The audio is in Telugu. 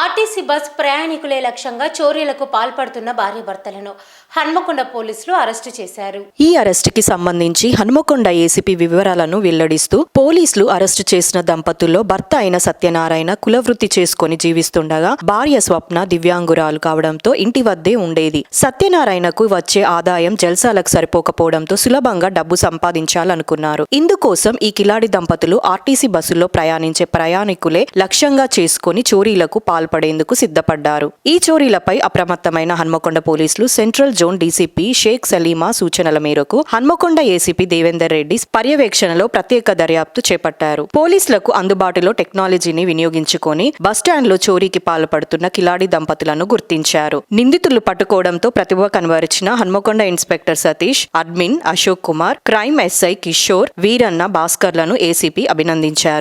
ఆర్టీసీ బస్ ప్రయాణికులే లక్ష్యంగా చోరీలకు పాల్పడుతున్న భార్యాభర్తలను హన్మకొండ పోలీసులు అరెస్టు చేశారు. ఈ అరెస్టుకి సంబంధించి హనుమకొండ ఏసీపీ వివరాలను వెల్లడిస్తూ పోలీసులు అరెస్టు చేసిన దంపతుల్లో భర్త అయిన సత్యనారాయణ కులవృత్తి చేసుకుని జీవిస్తుండగా భార్య స్వప్న దివ్యాంగురాలు కావడంతో ఇంటి వద్దే ఉండేది. సత్యనారాయణకు వచ్చే ఆదాయం జల్సాలకు సరిపోకపోవడంతో సులభంగా డబ్బు సంపాదించాలనుకున్నారు. ఇందుకోసం ఈ కిలాడి దంపతులు ఆర్టీసీ బస్సుల్లో ప్రయాణించే ప్రయాణికులే లక్ష్యంగా చేసుకుని చోరీలకు పాల్పడేందుకు సిద్ధపడ్డారు. ఈ చోరీలపై అప్రమత్తమైన హన్మకొండ పోలీసులు central zone DCP Shaik Salima సూచనల మేరకు హన్మకొండ ఏసీపీ దేవేందర్ రెడ్డి పర్యవేక్షణలో ప్రత్యేక దర్యాప్తు చేపట్టారు. పోలీసులకు అందుబాటులో టెక్నాలజీని వినియోగించుకొని బస్టాండ్లో చోరీకి పాల్పడుతున్న కిలాడి దంపతులను గుర్తించారు. నిందితులు పట్టుకోవడంతో ప్రతిభ కనబరిచిన Hanamkonda inspector Satish admin Ashok Kumar crime SI Kishore Veeranna భాస్కర్లను ACP అభినందించారు.